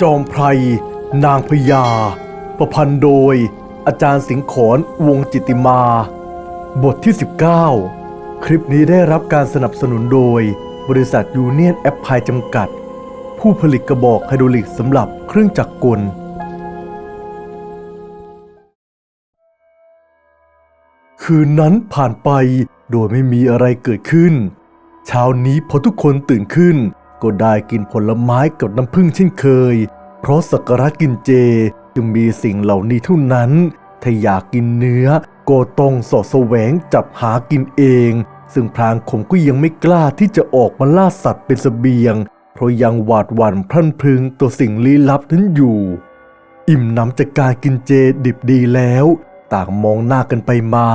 จอมไพร นางพญา ประพันธ์โดย อาจารย์สิงขรวงจิติมา บทที่ 19 คลิปนี้ได้รับการสนับสนุนโดย บริษัทยูเนียนแอปพลายจำกัด ผู้ผลิตกระบอกไฮดรอลิกสำหรับเครื่องจักรกล คืนนั้นผ่านไปโดยไม่มีอะไรเกิดขึ้น เช้านี้พอทุกคนตื่นขึ้น ก็ได้กินผลไม้กับน้ำผึ้งเช่นเคย เพราะสักระกินเจจึงมีสิ่งเหล่านี้เท่านั้น ถ้าอยากกินเนื้อก็ต้องสอดแสวงจับหากินเอง ซึ่งพรางขมก็ยังไม่กล้าที่จะออกมาล่าสัตว์เป็นเสบียง เพราะยังหวาดหวั่นพรั่นพรึงตัวสิ่งลี้ลับนั้นอยู่ อิ่มหนำจากการกินเจดิบดีแล้ว ต่างมองหน้ากันไปมา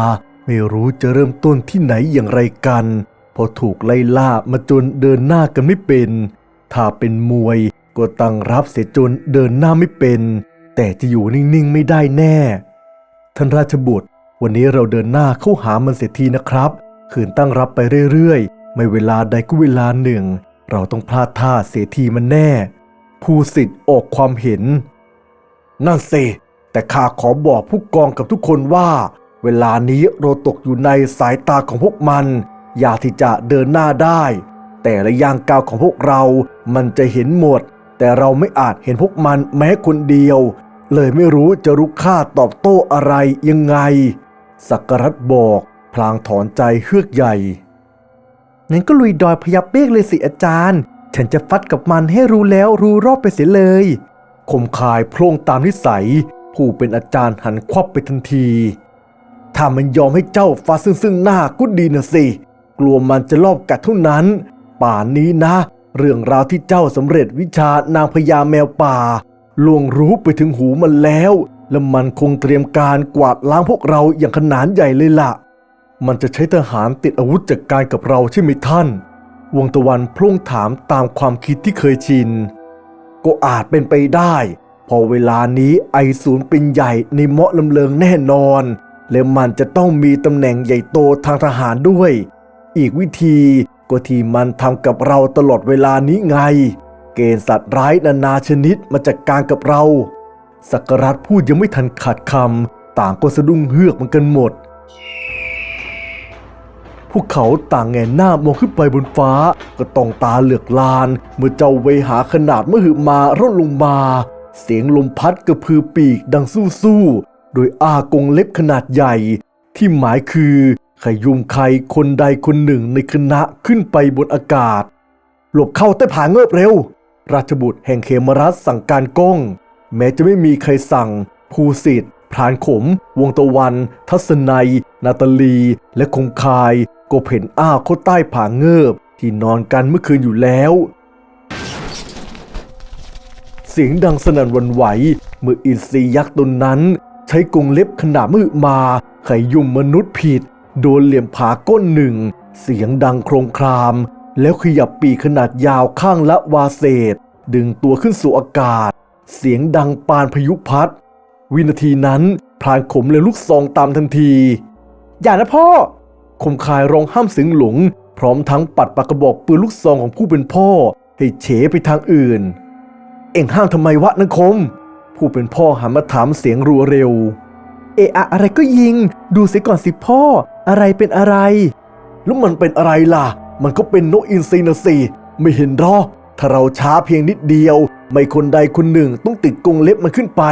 ไม่รู้จะเริ่มต้นที่ไหนอย่างไรกันเพอถูกไล่ล่ามาจนเดินหน้ากันไม่เป็น ถ้าเป็นมวยก็ตั้งรับเสียจนเดินหน้าไม่เป็น แต่จะอยู่นิ่งๆไม่ได้แน่ ท่านราชบุตร วันนี้เราเดินหน้าเข้าหามันเสียทีนะครับ ขืนตั้งรับไปเรื่อยๆ ไม่เวลาใดก็เวลาหนึ่ง เราต้องพลาดท่าเสียทีมันแน่ ผู้สิทธิ์ออกความเห็น นั่นสิแต่ข้าขอบอกผู้กองกับทุกคนว่า เวลานี้เราตกอยู่ในสายตาของพวกมัน อยากที่จะเดินหน้าได้ แต่ละย่างก้าวของพวกเรา มันจะเห็นหมด แต่เราไม่อาจเห็นพวกมันแม้คนเดียว เลยไม่รู้จะรุกค่าตอบโต้อะไรยังไง สักรัตบอก พลางถอนใจเฮือกใหญ่งั้นก็ลุยดอยพยับเบกเลยสิอาจารย์ ฉันจะฟัดกับมันให้รู้แล้วรู้รอบไปเสียเลยคมคายโพร่งตามนิสัย ผู้เป็นอาจารย์หันควับไปทันที ถ้ามันยอมให้เจ้าฟาซึ่งซึ่งหน้าก็ดีนะสิ กลัวมันจะลอบกัดเท่านั้น ป่านนี้นะ เรื่องราวที่เจ้าสำเร็จวิชานางพญาแมวป่าลวงรู้ไปถึงหูมันแล้ว และมันคงเตรียมการกวาดล้างพวกเราอย่างขนานใหญ่เลยล่ะ มันจะใช้ทหารติดอาวุธจัดกการกับเราใช่ไหมท่าน วงตะวันพร่งถามตามความคิดที่เคยชิน ก็อาจเป็นไปได้ พอเวลานี้ไอศูนย์เป็นใหญ่ในเมาะลำเลิงแน่นอน และมันจะต้องมีตำแหน่งใหญ่โตทางทหารด้วย อีกวิธีก็ที่มันทำกับเราตลอดเวลานี้ไง เกณฑ์สัตว์ร้ายนานาชนิดมาจัดการกับเรา สักรัตพูดยังไม่ทันขาดคำต่างก็สะดุ้งเฮือกเหมือนกันหมด พวกเขาต่างแงหน้ามองขึ้นไปบนฟ้า ก็ต้องตาเหลือกลาน เมื่อเจ้าเวหาขนาดมหึมาร่นลงมา เสียงลมพัดกระพือปีกดังสู้ๆโดยอากงเล็บขนาดใหญ่ ที่หมายคือ ขยุมใครคนใดคนหนึ่งในคณะขึ้นไปบนอากาศ หลบเข้าใต้ผาเงิบเร็ว ราชบุตรแห่งเขมรัฐสั่งการก้อง แม้จะไม่มีใครสั่ง ภูสิทธิ์พรานขม วงตะวัน ทัศนัย นาตาลี และคงคายก็เพ่นอ้าวเข้าใต้ผาเงิบที่นอนกันเมื่อคืนอยู่แล้ว เสียงดังสนั่นวันไหว เมื่ออินทรียักษ์ตนนั้น ใช้กรงเล็บขนาดมือมาไขยุ่มมนุษย์ผิด โดนเหลี่ยมผาก้นหนึ่ง เสียงดังโครงคราม แล้วขยับปีกขนาดยาวข้างละวาเศษ ดึงตัวขึ้นสู่อากาศ เสียงดังปานพายุพัด วินาทีนั้นพรานขมเลยลูกซองตามทันที อย่านะพ่อ คมคายร้องห้ามเสียงหลง พร้อมทั้งปัดปากกระบอกปืนลูกซองของผู้เป็นพ่อ ให้เฉไปทางอื่น เอ็งห้ามทำไมวะนังคม ผู้เป็นพ่อหันมาถามเสียงรัวเร็ว เอะอะอะไรก็ยิง ดูสิก่อนสิพ่อ อะไรเป็นอะไร แล้วมันเป็นอะไรล่ะ มันก็เป็นนกอินทรีนะสิไม่เห็นหรอ ถ้าเราช้าเพียงนิดเดียว ไม่คนใดคนหนึ่งต้องติดกรงเล็บมันขึ้นไป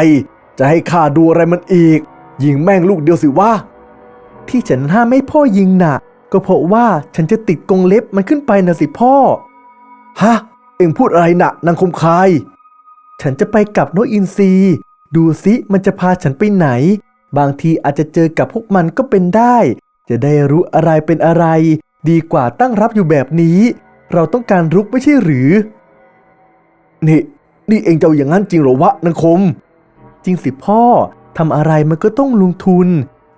จะให้ข้าดูอะไรมันอีก ยิงแม่งลูกเดียวสิวะที่ฉันห้ามไม่พ่อยิงน่ะ ก็เพราะว่าฉันจะติดกรงเล็บมันขึ้นไปนะสิพ่อ ฮะ เอ็งพูดอะไรนะนางคมคาย ฉันจะไปกับนกอินทรีดูสิมันจะพาฉันไปไหน บางทีอาจจะเจอกับพวกมันก็เป็นได้ จะได้รู้อะไรเป็นอะไร ดีกว่าตั้งรับอยู่แบบนี้ เราต้องการรุกไม่ใช่หรือ นี่ นี่เองจะอาอย่างนั้นจริงหรอวะนางคม จริงสิพ่อทำอะไรมันก็ต้องลงทุน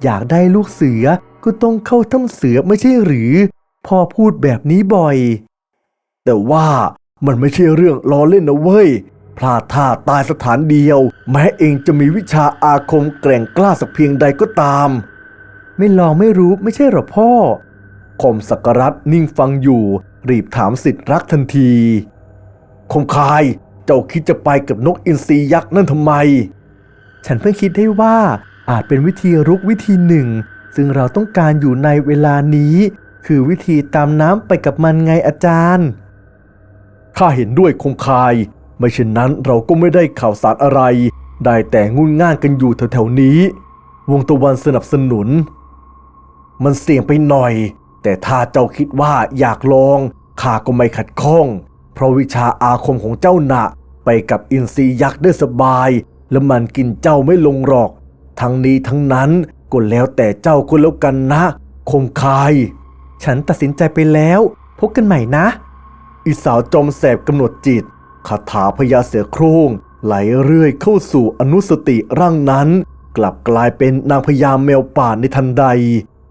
อยากได้ลูกเสือก็ต้องเข้าถ้ำเสือไม่ใช่หรือ พ่อพูดแบบนี้บ่อย แต่ว่ามันไม่ใช่เรื่องล้อเล่นนะเว้ยพลาดท่าตายสถานเดียว แม้เองจะมีวิชาอาคมแกร่งกล้าสักเพียงใดก็ตาม ไม่ลองไม่รู้ไม่ใช่หรอพ่อ คมสักรัตนิ่งฟังอยู่ รีบถามสิทธิ์รักทันที คมคาย เจ้าคิดจะไปกับนกอินทรียักษ์นั่นทำไม ฉันเพิ่งคิดได้ว่าอาจเป็นวิธีรุกวิธีหนึ่ง ซึ่งเราต้องการอยู่ในเวลานี้ คือวิธีตามน้ำไปกับมันไงอาจารย์ ข้าเห็นด้วยคงคาย ไม่เช่นนั้นเราก็ไม่ได้ข่าวสารอะไร ได้แต่งุนง่านกันอยู่แถวๆนี้ วงตะวันสนับสนุน มันเสี่ยงไปหน่อย แต่ถ้าเจ้าคิดว่าอยากลองข้าก็ไม่ขัดข้อง เพราะวิชาอาคมของเจ้าหนะไปกับอินทรียักษ์ได้สบาย และมันกินเจ้าไม่ลงหรอก ทั้งนี้ทั้งนั้นก็แล้วแต่เจ้าก็แล้วกันนะคงคาย ฉันตัดสินใจไปแล้วพบกันใหม่นะ อีสาวจอมแสบกำหนดจิตคาถาพญาเสือโครงไหลเรื่อยเข้าสู่อนุสติร่างนั้น กลับกลายเป็นนางพญาแมวป่าในทันใด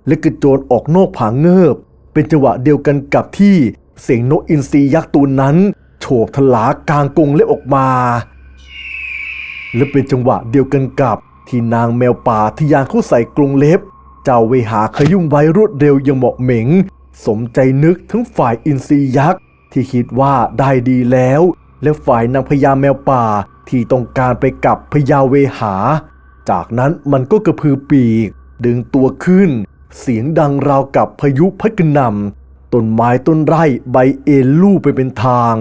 และกระโจนออกนอกผางเงิบเป็นจังหวะเดียวกันกับที่เสียงนกอินทรียักษ์ตัวนั้น โฉบทลากลางกรงเล็บออกมา และเป็นจังหวะเดียวกันกับที่นางแมวป่าทะยานเข้าใส่กรงเล็บ เจ้าเวหาขยุ่มไว้รวดเร็วอย่างเหมาะเหม็ง สมใจนึกทั้งฝ่ายอินทรียักษ์ที่คิดว่าได้ดีแล้ว และฝ่ายนางพญาแมวป่าที่ต้องการไปกับพญาเวหา จากนั้นมันก็กระพือปีก ดึงตัวขึ้น เสียงดังราวกับพายุพัดกระหน่ำต้นไม้ต้นไร่ใบเอ็นลู่ไปเป็นทาง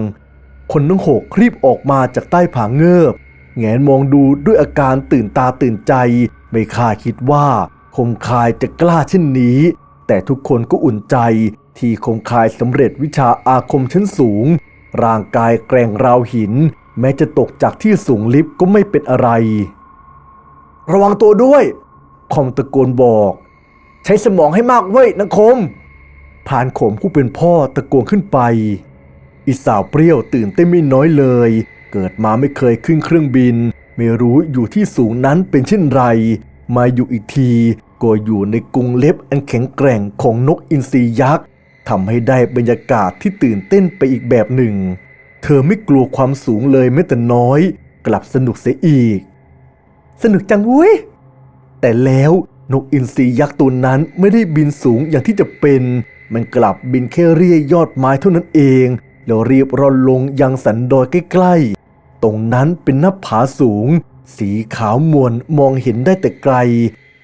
คนทั้งหกรีบออกมาจากใต้ผาเงิบแงนมองดูด้วยอาการตื่นตาตื่นใจ ไม่คาดคิดว่า คมคายจะกล้าเช่นนี้ แต่ทุกคนก็อุ่นใจที่คมคายสำเร็จวิชาอาคมชั้นสูง ร่างกายแกร่งราวหิน แม้จะตกจากที่สูงลิฟต์ก็ไม่เป็นอะไร ระวังตัวด้วย คอมตะโกนบอก ใช้สมองให้มากเว้ยนังคมผ่านขมผู้เป็นพ่อตะโกนขึ้นไป อีสาวเปรี้ยวตื่นเต้นไม่น้อยเลย เกิดมาไม่เคยขึ้นเครื่องบิน ไม่รู้อยู่ที่สูงนั้นเป็นเช่นไร มาอยู่อีกที ก็อยู่ในกรงเล็บอันแข็งแกร่งของนกอินทรียักษ์ทำให้ได้บรรยากาศที่ตื่นเต้นไปอีกแบบหนึ่ง เธอไม่กลัวความสูงเลยแม้แต่น้อย กลับสนุกเสียอีก สนุกจังเว้ยแต่แล้ว นกอินทรียักษ์ตัวนั้นไม่ได้บินสูงอย่างที่จะเป็น มันกลับบินแค่เรียยอดไม้เท่านั้นเอง แล้วเรียบร่อนลงยังสันดอยใกล้ๆ ตรงนั้นเป็นหน้าผาสูง สีขาวมวลมองเห็นได้แต่ไกล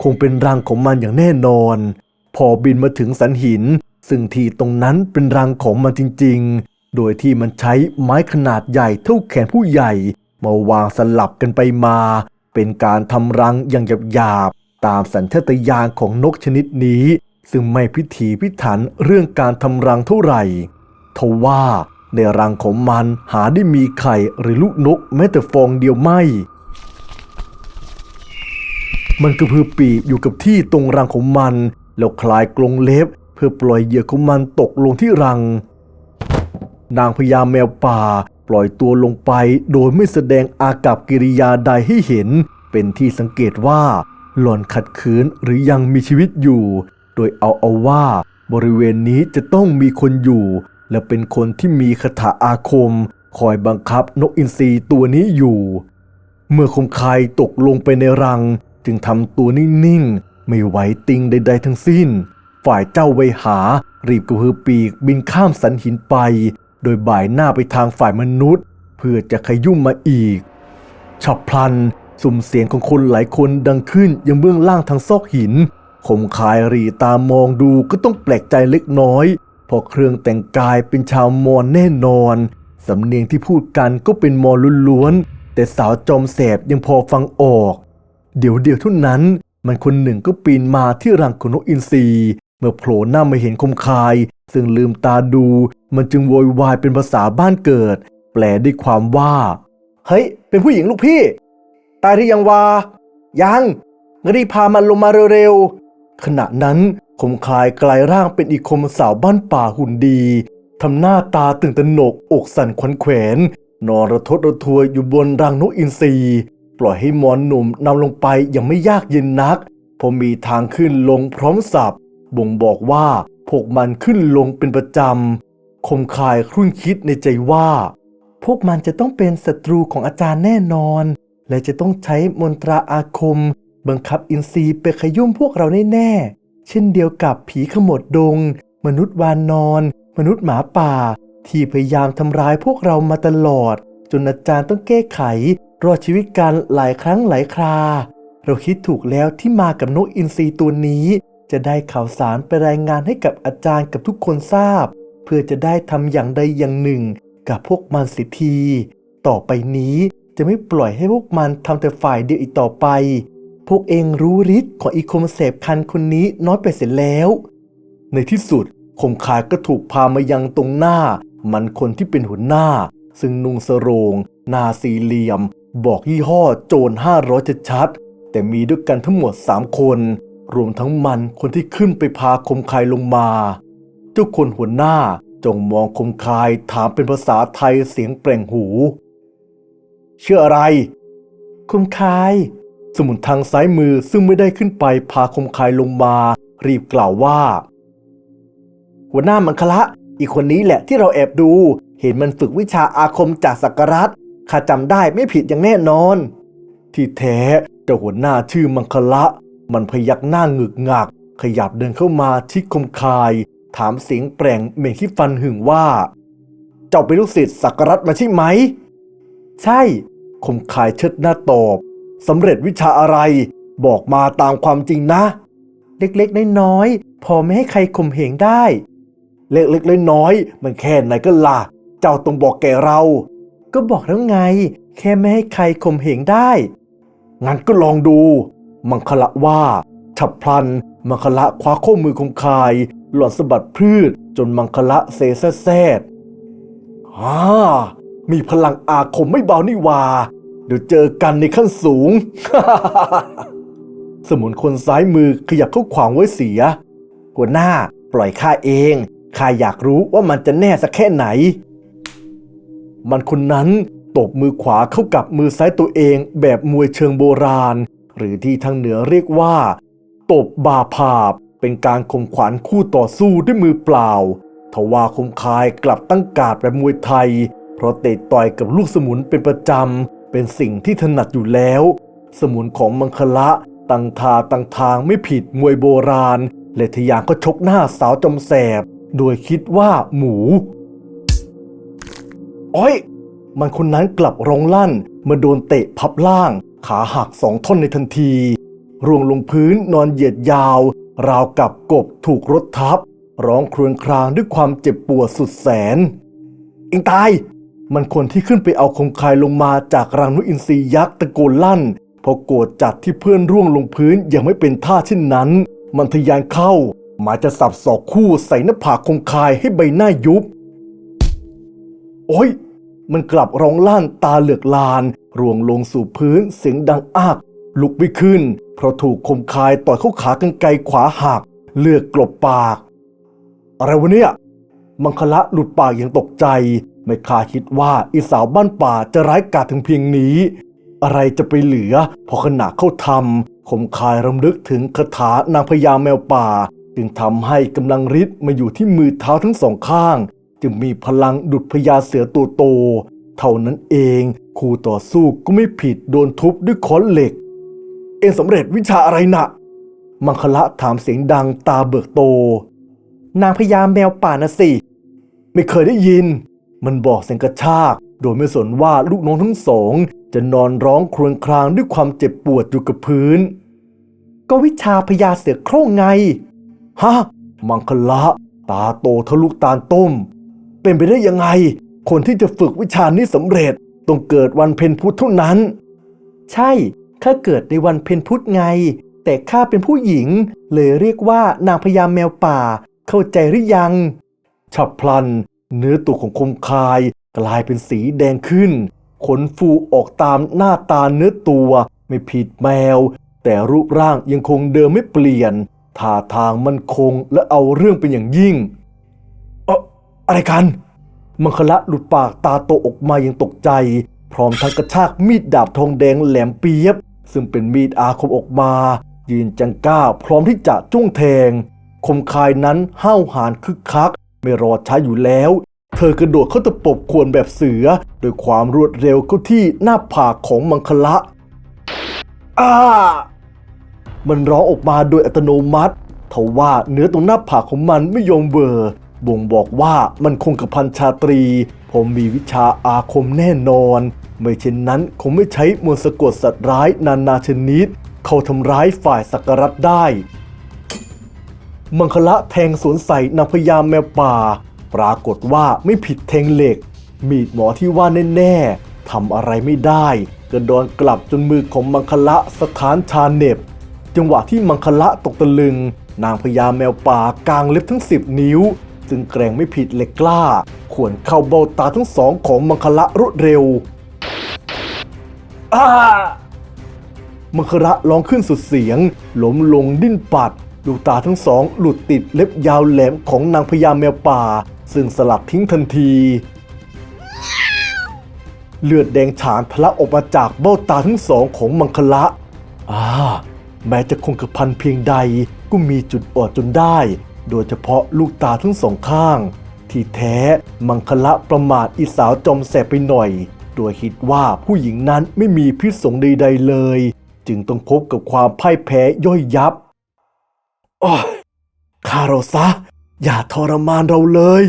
คงเป็นรังของมันอย่างแน่นอน พอบินมาถึงสันหิน ซึ่งที่ตรงนั้นเป็นรังของมันจริง ๆ โดยที่มันใช้ไม้ขนาดใหญ่เท่าแขนผู้ใหญ่ มาวางสลับกันไปมา เป็นการทำรังอย่างหยาบ ตามสัญชาตญาณของนกชนิดนี้ ซึ่งไม่พิถีพิถันเรื่องการทำรังเท่าไหร่ทว่าในรังของมันหาได้มีไข่หรือลูกนกแม้แต่ฟองเดียวไม่ มันกระพือปีกอยู่กับที่ตรงรังของมัน แล้วคลายกรงเล็บ เพื่อปล่อยเหยื่อของมันตกลงที่รัง นางพญาแมวป่าปล่อยตัวลงไปโดยไม่แสดงอากับกิริยาใดให้เห็น เป็นที่สังเกตว่า หล่อนขัดขืนหรือยังมีชีวิตอยู่ โดยเอาเอาว่า บริเวณนี้จะต้องมีคนอยู่ และเป็นคนที่มีคาถาอาคม คอยบังคับนกอินทรีตัวนี้อยู่ เมื่อคมคายตกลงไปในรัง จึงทำตัวนิ่งๆ ไม่ไหวติงใด ๆ ทั้งสิ้น ฝ่ายเจ้าไวหา รีบกระพือปีกบินข้ามสันหินไป โดยบ่ายหน้าไปทางฝ่ายมนุษย์ เพื่อจะขยุ่มมาอีกฉับพลัน สุ่มเสียงของคนหลายคนดังขึ้นยังเบื้องล่างทางซอกหินคมคายรีตามองดูก็ต้องแปลกใจเล็กน้อยเพราะเครื่องแต่งกายเป็นชาวมอญแน่นอน สำเนียงที่พูดกันก็เป็นมอญล้วนๆ แต่สาวจอมแสบยังพอฟังออก เดี๋ยวเดียวเท่านั้น มันคนหนึ่งก็ปีนมาที่รังของนกอินทรีเมื่อโผล่หน้ามาเห็นคมคาย ซึ่งลืมตาดู มันจึงโวยวายเป็นภาษาบ้านเกิด แปลได้ความว่า เฮ้ย เป็นผู้หญิงลูกพี่ ตายหรือยังวา ยังงั้นรีบพามันลงมาเร็วๆ ขณะนั้นคมคายกลายร่างเป็นอีกคมสาวบ้านป่าหุ่นดี ทำหน้าตาตื่นตระหนกอกสั่นขวัญแขวนนอนระทดระทัวอยู่บนรังนกอินทรีปล่อยให้หมอนหนุ่มนำลงไปย่างไม่ยากเย็นนักเพอมีทางขึ้นลงพร้อมสับบ่งบอกว่าพวกมันขึ้นลงเป็นประจำ คมคายครุ่นคิดในใจว่า พวกมันจะต้องเป็นศัตรูของอาจารย์แน่นอน และจะต้องใช้มนตราอาคม บังคับอินทรีย์ไปขยุ่มพวกเราแน่ๆ เช่นเดียวกับผีขมดดง มนุษย์วานนอน มนุษย์หมาป่า ที่พยายามทำร้ายพวกเรามาตลอด จนอาจารย์ต้องแก้ไข รอดชีวิตกันหลายครั้งหลายครา เราคิดถูกแล้วที่มากับนกอินทรีตัวนี้ จะได้ข่าวสารไปรายงานให้กับอาจารย์กับทุกคนทราบ เพื่อจะได้ทำอย่างใดอย่างหนึ่ง กับพวกมันสียที ต่อไปนี้ จะไม่ปล่อยให้พวกมันทำแต่ฝ่ายเดียวอีกต่อไป พวกเองรู้ฤทธิ์ของอีคมเสพคันคนนี้น้อยไปเสียแล้ว ในที่สุดคมคายก็ถูกพามายังตรงหน้า มันคนที่เป็นหัวหน้า ซึ่งนุงสโรง นาสีเหลี่ยม บอกยี่ห้อโจรห้าร้อยชัดแต่มีด้วยกันทั้งหมดสามคน รวมทั้งมันคนที่ขึ้นไปพาคมคายลงมา เจ้าคนหัวหน้าจงมองคมคายถามเป็นภาษาไทยเสียงแปลงหู เชื่ออะไร คมคาย สมุนทางซ้ายมือซึ่งไม่ได้ขึ้นไปพาคมคายลงมา รีบกล่าวว่า หัวหน้ามังคละ อีกคนนี้แหละที่เราแอบดู เห็นมันฝึกวิชาอาคมจากสักการัตข้าจำได้ไม่ผิดอย่างแน่นอน ที่แท้เจ้าหัวหน้าชื่อมังคละ มันพยักหน้าหงึกงัก ขยับเดินเข้ามาที่คมคาย ถามเสียงแปลงเหม่งที่ฟันหึงว่า เจ้าเป็นลูกศิษย์สักการัตมาใช่ไหม ใช่ คมคายเชิดหน้าตอบสำเร็จวิชาอะไร บอกมาตามความจริงนะ เล็กๆน้อยๆพอไม่ให้ใครข่มเหงได้ เล็กๆน้อยๆมันแค่ไหนก็ล่ะ เจ้าต้องบอกแก่เรา ก็บอกแล้วไง แค่ไม่ให้ใครข่มเหงได้ งั้นก็ลองดู มังคละว่าฉับพลัน มังคละคว้าข้อมือคมคาย หลอดสะบัดพืชจนมังคละเซแซแซดฮ่า มีพลังอาคมไม่เบานี่ว่า เดี๋ยวเจอกันในขั้นสูง สมุนคนซ้ายมือขยับเข้าขวางไว้เสียหัวหน้าปล่อยข้าเองข้าอยากรู้ว่ามันจะแน่สักแค่ไหน มันคนนั้นตบมือขวาเข้ากับมือซ้ายตัวเองแบบมวยเชิงโบราณ หรือที่ทางเหนือเรียกว่า ตบบาผาบเป็นการข่มขวัญคู่ต่อสู้ด้วยมือเปล่า ทว่าคมคายกลับตั้งกาดแบบมวยไทย เพราะเตะต่อยกับลูกสมุนเป็นประจำ เป็นสิ่งที่ถนัดอยู่แล้ว สมุนของมังคละตั้งทาตั้งทางไม่ผิดมวยโบราณแลทยานก็ชกหน้าสาวจอมแสบ โดยคิดว่าหมูโอ้ยมันคนนั้นกลับร้องลั่นเมื่อโดนเตะพับล่าง ขาหักสองท่อนในทันที ร่วงลงพื้นนอนเหยียดยาว ราวกับกบถูกรถทับ ร้องครวญครางด้วยความเจ็บปวดสุดแสน เองตาย มันคนที่ขึ้นไปเอาคงคายลงมาจากรังนกอินทรียักษ์ตะโกนลั่นพราะโกรธจัดที่เพื่อนร่วงลงพื้นยังไม่เป็นท่าเช่นนั้น มันทะยานเข้า หมายจะสับศอกคู่ใส่หน้าผากคงคายให้ใบหน้ายุบ โอ้ย มันกลับร้องลั่นตาเหลือกลาน ร่วงลงสู่พื้นเสียงดังอักลุกไม่ขึ้น เพราะถูกคมคายต่อยเข้าขากันไกรขวาหัก เลือดกลบปาก อะไรวะเนี่ยมังคละหลุดปากอย่างตกใจ ไม่คาดคิดว่าอีสาวบ้านป่าจะร้ายกาจถึงเพียงนี้ อะไรจะไปเหลือ พอขณะเข้าทำคมคายรำลึกถึงคาถานางพญาแมวป่า จึงทำให้กำลังฤทธิ์มาอยู่ที่มือเท้าทั้งสองข้าง จึงมีพลังดุดพญาเสือตัวโต เท่านั้นเองคู่ต่อสู้ก็ไม่ผิดโดนทุบด้วยค้อนเหล็ก เองสำเร็จวิชาอะไรนะมังคละถามเสียงดังตาเบิกโต นางพญาแมวป่านะสิ ไม่เคยได้ยิน มันบอกเสียงกระชาก โดยไม่สนว่าลูกน้องทั้งสอง จะนอนร้องครวญครางด้วยความเจ็บปวดอยู่กับพื้น ก็วิชาพญาเสือโคร่งไง ฮะ มังคละ ตาโตทะลุตาลต้ม เป็นไปได้ยังไง คนที่จะฝึกวิชานี้สำเร็จต้องเกิดวันเพ็ญพุธเท่านั้น ใช่ ข้าเกิดในวันเพ็ญพุธไง แต่ข้าเป็นผู้หญิง เลยเรียกว่านางพญาแมวป่า เข้าใจหรือยัง ฉับพลัน เนื้อตัวของคมคายกลายเป็นสีแดงขึ้น ขนฟูออกตามหน้าตาเนื้อตัวไม่ผิดแมว แต่รูปร่างยังคงเดิมไม่เปลี่ยนท่าทางมันคงและเอาเรื่องเป็นอย่างยิ่งเอออะไรกัน มังคละหลุดปากตาโตออกมาอย่างตกใจ พร้อมทั้งกระชากมีดดาบทองแดงแหลมเปียบ ซึ่งเป็นมีดอาคมออกมา ยืนจังก้าพร้อมที่จะจ้วงแทง คมคายนั้นห้าวหาญคึกคัก ไม่รอช้าอยู่แล้ว เธอกระโดดเข้าตะปบควรแบบเสือโดยความรวดเร็วเข้าที่หน้าผากของมังคละอ้ามันร้องออกมาโดยอัตโนมัติทว่าเนื้อตรงหน้าผากของมันไม่ยอมเบอร์บ่งบอกว่ามันคงกระพันชาตรี ผมมีวิชาอาคมแน่นอน ไม่เช่นนั้นคงไม่ใช้มนต์สะกดสัตว์ร้ายนานาชนิด เขาทำร้ายฝ่ายสักรัตได้ มังคละแทงสวนใส่นางพญาแมวป่า ปรากฏว่าไม่ผิดแทงเหล็ก มีดหมอที่ว่าแน่ๆทำอะไรไม่ได้กระดอนกลับจนมือของมังคละสถานชาเน็บ จังหวะที่มังคละตกตะลึง นางพญาแมวป่ากางเล็บทั้งสิบนิ้ว จึงแกร่งไม่ผิดเหล็กกล้า ขวนเข้าเบ้าตาทั้งสองของมังคละรวดเร็วอามังคระร้องขึ้นสุดเสียงล้มลงดิ้นปัด ลูกตาทั้งสองหลุดติดเล็บยาวแหลมของนางพญาแมวป่า ซึ่งสลัดทิ้งทันที เลือดแดงฉานทะลักออกมาจากเบ้าตาทั้งสองของมังคละอ่าแม้จะคงกระพันเพียงใดก็มีจุดอ่อนจนได้ โดยเฉพาะลูกตาทั้งสองข้าง ที่แท้มังคละประมาทอีสาวจอมแสบไปหน่อยโดยคิดว่าผู้หญิงนั้นไม่มีพิษสงใดๆเลย จึงต้องพบกับความพ่ายแพ้ย่อยยับ โอ้ยฆ่าเราซะ อย่าทรมานเราเลย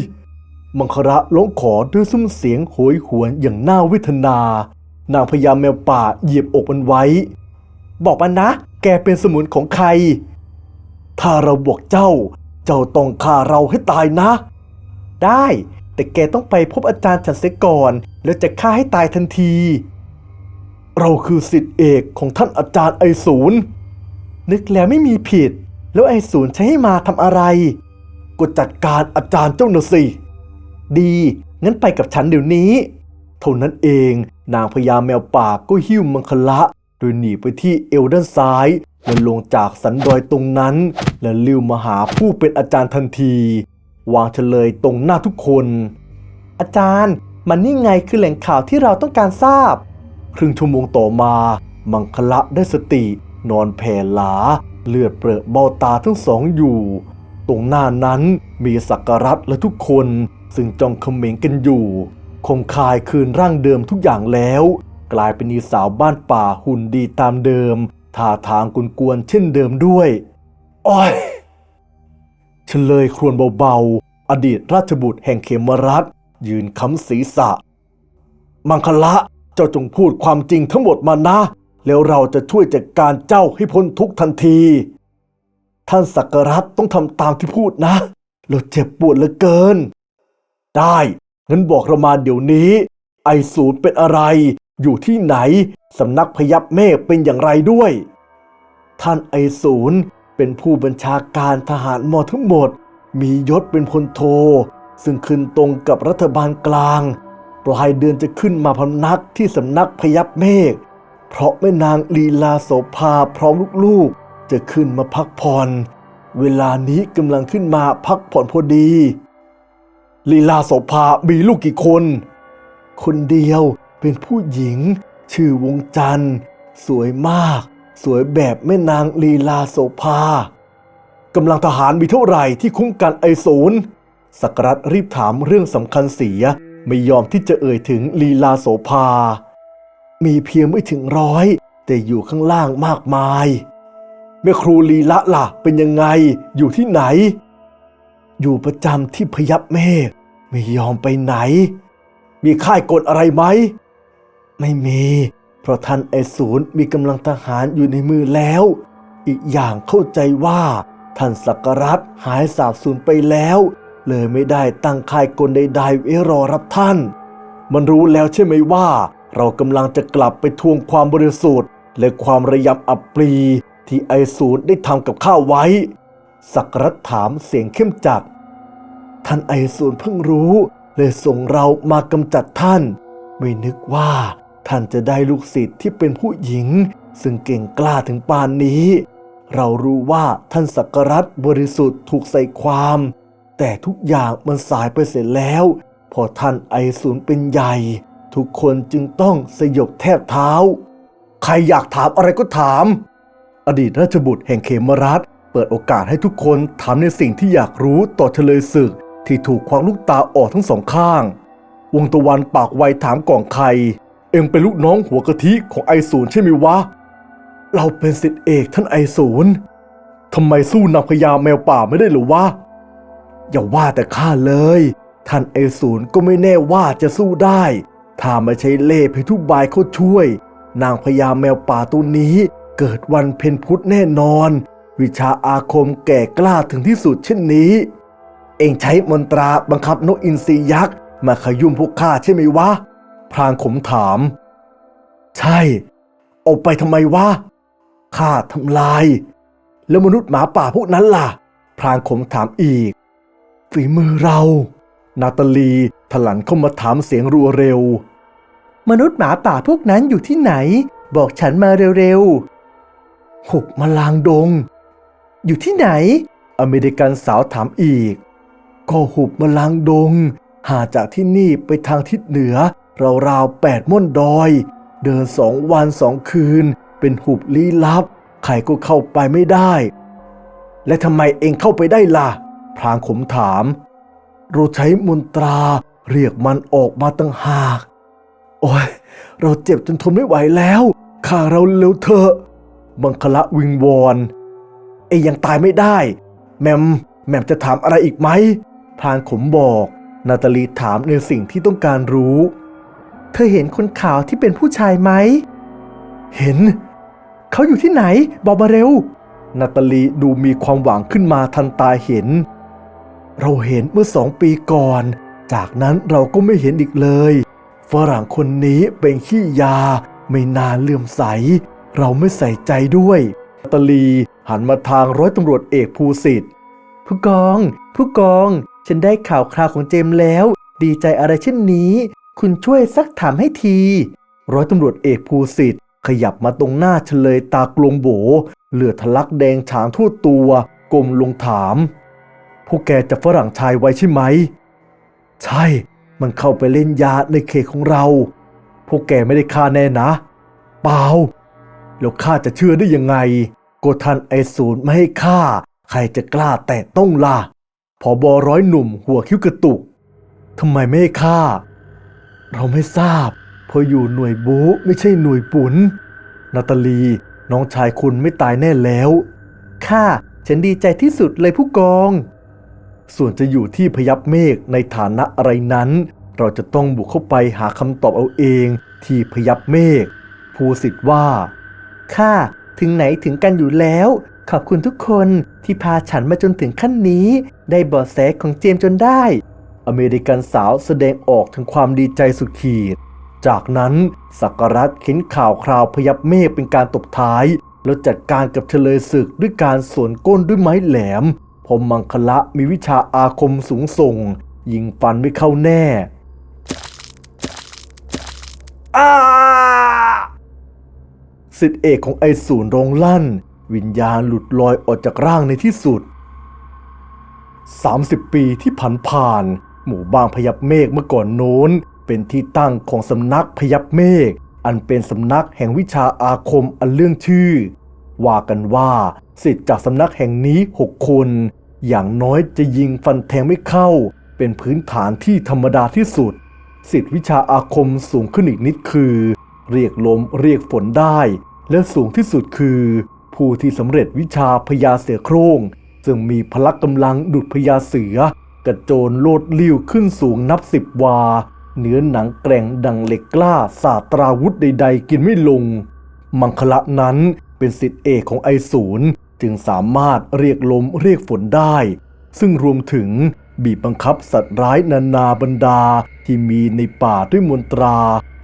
มังคระร้องขอด้วยซุ้มเสียงโหยหวนอย่างน่าเวทนา นางพญาแมวป่าเหยียบอกมันไว้ บอกมันนะ แกเป็นสมุนของใคร ถ้าเราบอกเจ้า เจ้าต้องฆ่าเราให้ตายนะ ได้ แต่แกต้องไปพบอาจารย์ฉันเสียก่อน แล้วจะฆ่าให้ตายทันที เราคือสิทธิเอกของท่านอาจารย์ไอศูนย์นึกแล้วไม่มีผิด แล้วไอ้ศูนย์ใช้ให้มาทำอะไร ก็จัดการอาจารย์เจ้าหน่ะสิ ดี งั้นไปกับฉันเดี๋ยวนี้ เท่านั้นเองนางพญาแมวป่าก็หิ้วมังคละโดยหนีไปที่เอวด้านซ้ายและลงจากสันดอยตรงนั้น และลิ้วมาหาผู้เป็นอาจารย์ทันที วางเฉลยตรงหน้าทุกคน อาจารย์มันนี่ไงคือแหล่งข่าวที่เราต้องการทราบ ครึ่งชั่วโมงต่อมา มังคละได้สติ นอนแผ่หลา เลือดเปรอะเบ้าตาทั้งสองอยู่ ตรงหน้านั้นมีสักการัตและทุกคน ซึ่งจ้องเขม็งกันอยู่ คงคายคืนร่างเดิมทุกอย่างแล้ว กลายเป็นอีสาวบ้านป่าหุ่นดีตามเดิมท่าทางกุนกวนเช่นเดิมด้วยอ้อยเฉลยครวญเบาๆ อดีตราชบุตรแห่งเขมรัฐ ยืนค้ำศีรษะ มังคละเจ้าจงพูดความจริงทั้งหมดมานะ แล้วเราจะช่วยจัดการเจ้าให้พ้นทุกทันที ท่านสักการัตต้องทำตามที่พูดนะเราเจ็บปวดเหลือเกิน ได้งั้นบอกเรามาเดี๋ยวนี้ ไอศูนย์เป็นอะไร อยู่ที่ไหนสำนักพยับเมฆเป็นอย่างไรด้วย ท่านไอศูนย์เป็นผู้บัญชาการทหารมอทั้งหมด มียศเป็นพลโท ซึ่งขึ้นตรงกับรัฐบาลกลาง ปลายเดือนจะขึ้นมาพำนักที่สำนักพยับเมฆ เพราะแม่นางลีลาโสภาพร้อมลูกๆ จะขึ้นมาพักผ่อน เวลานี้กำลังขึ้นมาพักผ่อนพอดี ลีลาโสภามีลูกกี่คน คนเดียวเป็นผู้หญิง ชื่อวงจันทร์ สวยมาก สวยแบบแม่นางลีลาโสภากำลังทหารมีเท่าไหร่ที่คุ้มกันไอศูนย์สักรัตรีบถามเรื่องสำคัญเสียไม่ยอมที่จะเอ่ยถึงลีลาโสภา มีเพียงไม่ถึงร้อย แต่อยู่ข้างล่างมากมาย แม่ครูลีละล่ะเป็นยังไงอยู่ที่ไหน อยู่ประจำที่พยับเมฆไม่ยอมไปไหน มีค่ายกฎอะไรไหม ไม่มี เพราะท่านไอศูนย์มีกำลังทหารอยู่ในมือแล้ว อีกอย่างเข้าใจว่าท่านสักการัตหายสาบสูญไปแล้ว เลยไม่ได้ตั้งค่ายกลใดๆไว้รอรับท่าน มันรู้แล้วใช่ไหมว่า เรากำลังจะกลับไปทวงความบริสุทธิ์ และความระยำอับปรีที่ไอศูนย์ได้ทำกับข้าไว้ สักรัตถามเสียงเข้มจัด ท่านไอศูนย์เพิ่งรู้ เลยส่งเรามากำจัดท่าน ไม่นึกว่าท่านจะได้ลูกศิษย์ที่เป็นผู้หญิง ซึ่งเก่งกล้าถึงปานนี้ เรารู้ว่าท่านสักรัตบริสุทธิ์ถูกใส่ความ แต่ทุกอย่างมันสายไปเสร็จแล้ว พอท่านไอศูนย์เป็นใหญ่ ทุกคนจึงต้องสยบแทบเท้า ใครอยากถามอะไรก็ถาม อดีตราชบุตรแห่งเขมรัฐเปิดโอกาสให้ทุกคนถามในสิ่งที่อยากรู้ต่อเฉลยศึก ที่ถูกควักลูกตาออกทั้งสองข้าง วงตะวันปากไวถามก่องใคร เอ็งเป็นลูกน้องหัวกะทิของไอศูนย์ใช่ไหมวะ เราเป็นสิทธิเอกท่านไอศูนย์ทำไมสู้นางพญาแมวป่าไม่ได้หรือวะ อย่าว่าแต่ข้าเลย ท่านไอศูนย์ก็ไม่แน่ว่าจะสู้ได้ ถ้าไม่ใช่เล่ห์พิทุบายเขาช่วย นางพญาแมวป่าตัวนี้ เกิดวันเพ็ญพุธแน่นอน วิชาอาคมแก่กล้าถึงที่สุดเช่นนี้ เองใช้มนตราบังคับนกอินทรียักษ์มาขยุ่มพวกข้าใช่ไหมวะ พรางขมถาม ใช่ออกไปทำไมวะข้าทำลาย แล้วมนุษย์หมาป่าพวกนั้นล่ะ พรางขมถามอีก ฝีมือเรา นาตาลี ถลันเข้ามาถามเสียงรัวเร็ว มนุษย์หมาป่าพวกนั้นอยู่ที่ไหน บอกฉันมาเร็วๆหุบมาลางดง อยู่ที่ไหน อเมริกันสาวถามอีก ก็หุบมาลางดงห่าจากที่นี่ไปทางทิศเหนือ ราวๆแปดม่อนดอย เดินสองวันสองคืน เป็นหุบลี้ลับ ใครก็เข้าไปไม่ได้ และทำไมเองเข้าไปได้ล่ะ พรางขมถาม เราใช้มนตรา เรียกมันออกมาตั้งหาก โอ้ย เราเจ็บจนทนไม่ไหวแล้วข้าเราเร็วเถอะ บังคละวิงวอน เอยยังตายไม่ได้ แมม แมมจะถามอะไรอีกไหม พรานขมบอก นาตาลีถามในสิ่งที่ต้องการรู้ เธอเห็นคนขาวที่เป็นผู้ชายไหม เห็น เขาอยู่ที่ไหน บอกมาเร็ว นาตาลีดูมีความหวังขึ้นมาทันตาเห็น เราเห็นเมื่อสองปีก่อน จากนั้นเราก็ไม่เห็นอีกเลย ฝรั่งคนนี้เป็นขี้ยา ไม่นานเลื่อมใส เราไม่ใส่ใจด้วยตลีหันมาทางร้อยตำรวจเอกภูสิทธิ์ผู้กอง ผู้กอง ฉันได้ข่าวคราวของเจมแล้ว ดีใจอะไรเช่นนี้ คุณช่วยซักถามให้ที ร้อยตำรวจเอกภูสิทธิ์ขยับมาตรงหน้าเฉลยตากลวงโบเลือดทะลักแดงฉางทั่วตัวกลมลงถาม พวกแกจับฝรั่งชายไว้ใช่ไหม ใช่ มันเข้าไปเล่นยาในเขตของเรา พวกแกไม่ได้ฆ่าแน่นะ เปล่า แล้วข้าจะเชื่อได้ยังไงก็ท่านไอศูนย์ไม่ให้ฆ่า ใครจะกล้าแตะต้องล่ะผอบอร้อยหนุ่มหัวคิ้วกระตุกทำไมไม่ให้ฆ่า เราไม่ทราบ เพราะอยู่หน่วยบู๊ไม่ใช่หน่วยปุนนาตาลีน้องชายคุณไม่ตายแน่แล้ว ค่ะ ฉันดีใจที่สุดเลยผู้กอง ส่วนจะอยู่ที่พยับเมฆในฐานะอะไรนั้น เราจะต้องบุกเข้าไปหาคำตอบเอาเองที่พยับเมฆภูสิทธิ์ว่าค่ะถึงไหนถึงกันอยู่แล้ว ขอบคุณทุกคนที่พาฉันมาจนถึงขั้นนี้ ได้เบาะแสของเจมจนได้ อเมริกันสาวแสดงออกถึงความดีใจสุดขีด จากนั้นสักการัตเข็นข่าวคราวพยับเมฆเป็นการตบท้าย แล้วจัดการกับเฉลยศึกด้วยการสวนก้นด้วยไม้แหลม พอมังคละมีวิชาอาคมสูงส่ง ยิงฟันไม่เข้าแน่อาสิทธิเอกของไอศูนย์ร้องลั่น วิญญาณหลุดลอยออกจากร่างในที่สุด 30 ปีที่ผ่านผ่าน หมู่บ้านพยับเมฆเมื่อก่อนโน้น เป็นที่ตั้งของสำนักพยับเมฆอันเป็นสำนักแห่งวิชาอาคมอันเรื่องชื่อ ว่ากันว่าสิทธิ์จากสำนักแห่งนี้หกคน อย่างน้อยจะยิงฟันแทงไม่เข้า เป็นพื้นฐานที่ธรรมดาที่สุด สิทธิวิชาอาคมสูงขึ้นอีกนิดคือ เรียกลมเรียกฝนได้ และสูงที่สุดคือ ผู้ที่สำเร็จวิชาพญาเสือโคร่งซึ่งมีพละกำลังดุจพญาเสือ กระโจนโลดลิ้วขึ้นสูงนับสิบวา เนื้อหนังแกร่งดังเหล็กกล้าสาตราวุธใด ๆ กินไม่ลง มังคละนั้นเป็นสิทธิเอกของไอศูนย์ จึงสามารถเรียกลมเรียกฝนได้ ซึ่งรวมถึงบีบบังคับสัตว์ร้ายนานาบรรดาที่มีในป่าด้วยมนตรา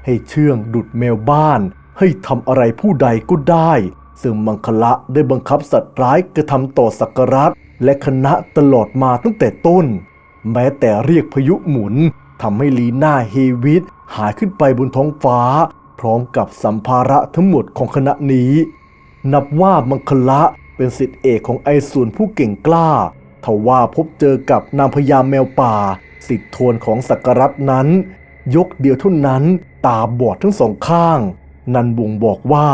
ให้เชื่องดุดแมวบ้าน ให้ทำอะไรผู้ใดก็ได้ ซึ่งมังคละได้บังคับสัตว์ร้ายกระทำต่อสักการัตและคณะตลอดมาตั้งแต่ต้น แม้แต่เรียกพายุหมุนทำให้ลีน่าเฮวิตหายขึ้นไปบนท้องฟ้า พร้อมกับสัมภาระทั้งหมดของคณะนี้ นับว่ามังคละ เป็นสิทธิเอกของไอศูนผู้เก่งกล้าทว่าพบเจอกับนางพญาแมวป่า สิทธิโทนของสักการัตนั้น ยกเดียวเท่านั้นตาบอดทั้งสองข้าง นันบ่งบอกว่า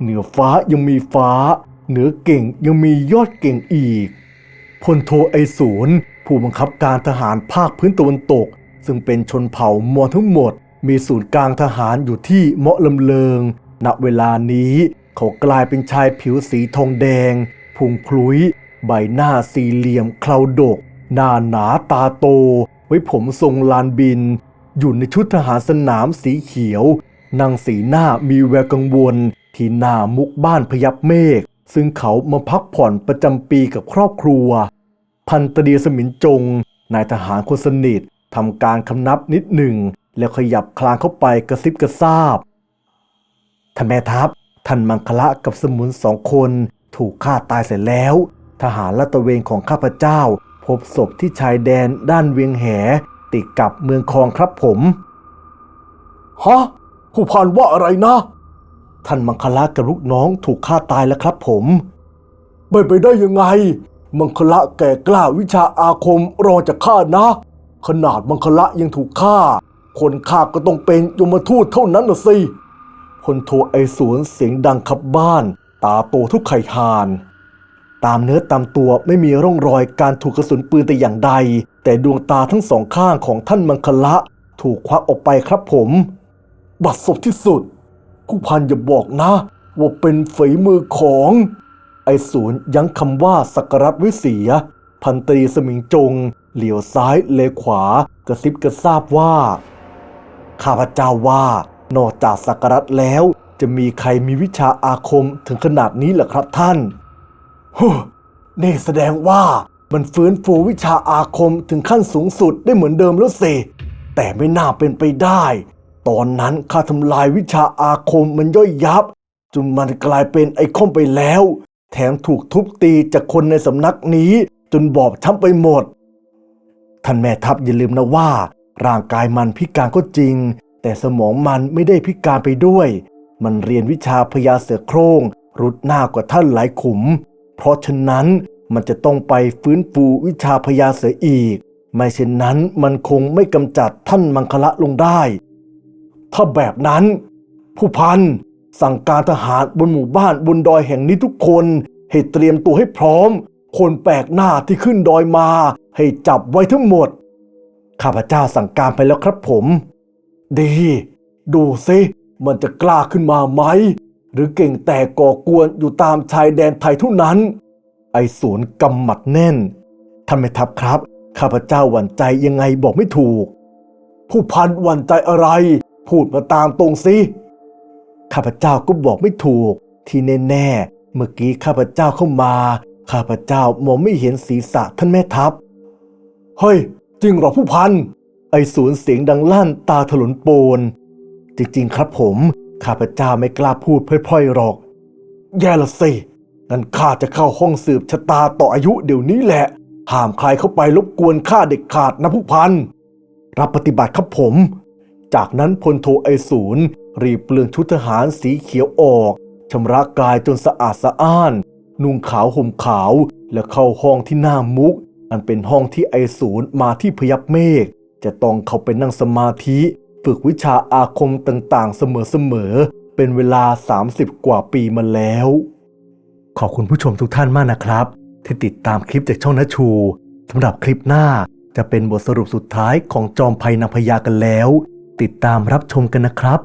เหนือฟ้ายังมีฟ้า เหนือเก่งยังมียอดเก่งอีกพลโทไอศูนผู้บังคับการทหารภาคพื้นตะวันตก ซึ่งเป็นชนเผ่ามอญทั้งหมด มีศูนย์กลางทหารอยู่ที่เมาะลำเลิงณเวลานี้ เขากลายเป็นชายผิวสีทองแดง พุงพลุย ใบหน้าสี่เหลี่ยมเคราดก หน้าหนาตาโต ไว้ผมทรงลานบิน อยู่ในชุดทหารสนามสีเขียวนั่งสีหน้ามีแววกังวล ที่หน้ามุกบ้านพยับเมฆ ซึ่งเขามาพักผ่อนประจำปีกับครอบครัว พันตรีสมินจง นายทหารคนสนิททำการคำนับนิดหนึ่ง แล้วขยับคลางเข้าไปกระซิบกระซาบท่านแม่ทัพ ท่านมังคละกับสมุนสองคนถูกฆ่าตายเสร็จแล้ว ทหารลาดตระเวนของข้าพเจ้า พบศพที่ชายแดนด้านเวียงแห ติดกับเมืองคลองครับผม ฮะ ผู้พันว่าอะไรนะ ท่านมังคละกับลูกน้องถูกฆ่าตายแล้วครับผมไปไปได้ยังไง มังคละแก่กล้าวิชาอาคมรองจากข้านะ ขนาดมังคละยังถูกฆ่า คนฆ่าก็ต้องเป็นยมทูตเท่านั้นน่ะสิ พลโทไอสวนเสียงดังขับบ้าน ตาโตทุกไข่หาน ตามเนื้อตามตัวไม่มีร่องรอยการถูกกระสุนปืนแต่อย่างใด แต่ดวงตาทั้งสองข้างของท่านมังคละ ถูกควักออกไปครับผม บัดศพที่สุดผู้พันอย่าบอกนะ ว่าเป็นฝีมือของ ไอศูนย์ยั้งคำว่าสักรัตวิเสีย พันตรีสมิงจง เหลียวซ้ายเลขวา กระซิบกระซาบว่า ข้าพเจ้าว่า นอกจากสักรัตแล้ว จะมีใครมีวิชาอาคมถึงขนาดนี้หรอครับท่านฮู้นี่แสดงว่ามันฟื้นฟูวิชาอาคมถึงขั้นสูงสุดได้เหมือนเดิมแล้วสิ แต่ไม่น่าเป็นไปได้ ตอนนั้นข้าทำลายวิชาอาคมมันย่อยยับ จนมันกลายเป็นไอคอมไปแล้ว แถมถูกทุบตีจากคนในสำนักนี้ จนบอบช้ำไปหมด ท่านแม่ทัพอย่าลืมนะว่า ร่างกายมันพิการก็จริง แต่สมองมันไม่ได้พิการไปด้วย มันเรียนวิชาพยาเสือโครงรุดหน้ากว่าท่านหลายขุม เพราะฉะนั้นมันจะต้องไปฟื้นฟูวิชาพยาเสืออีก ไม่เช่นนั้นมันคงไม่กำจัดท่านมังคละลงได้ ถ้าแบบนั้น ผู้พันสั่งการทหารบนหมู่บ้านบนดอยแห่งนี้ทุกคนให้เตรียมตัวให้พร้อม คนแปลกหน้าที่ขึ้นดอยมา ให้จับไว้ทั้งหมด ข้าพเจ้าสั่งการไปแล้วครับผม ดี ดูสิมันจะกล้าขึ้นมาไหม หรือเก่งแต่ก่อกวนอยู่ตามชายแดนไทยเท่านั้น ไอศูนกำหมัดแน่น ท่านไม่ทัพครับ ข้าพเจ้าหวั่นใจยังไงบอกไม่ถูก ผู้พันหวั่นใจอะไร พูดมาตามตรงสิ ข้าพเจ้าก็บอกไม่ถูก ที่แน่ๆ เมื่อกี้ข้าพเจ้าเข้ามา ข้าพเจ้ามองไม่เห็นศีรษะท่านแม่ทัพ เฮ้ย จริงหรอผู้พัน ไอศูนย์เสียงดังลั่นตาถลนโปน จริง ๆ ครับผม ข้าพเจ้าไม่กล้าพูดพร่อยๆหรอก แย่ละสิงั้นข้าจะเข้าห้องสืบชะตาต่ออายุเดี๋ยวนี้แหละ ห้ามใครเข้าไปรบกวนข้าเด็กขาดนะผู้พัน รับปฏิบัติครับผม จากนั้นพลโทไอศูนย์รีบเปลืองชุดทหารสีเขียวออกชำระกายจนสะอาดสะอ้าน นุ่งขาวห่มขาวและเข้าห้องที่หน้ามุก อันเป็นห้องที่ไอศูนย์มาที่พยับเมฆ จะต้องเข้าไปนั่งสมาธิ ฝึกวิชาอาคมต่างๆ เสมอๆ เป็นเวลา 30 กว่าปีมาแล้ว ขอบคุณผู้ชมทุกท่านมากนะครับ ที่ติดตามคลิปจากช่องนาชูสำหรับคลิปหน้าจะเป็นบทสรุปสุดท้ายของจอมภัยนางพญากันแล้ว ติดตามรับชมกันนะครับ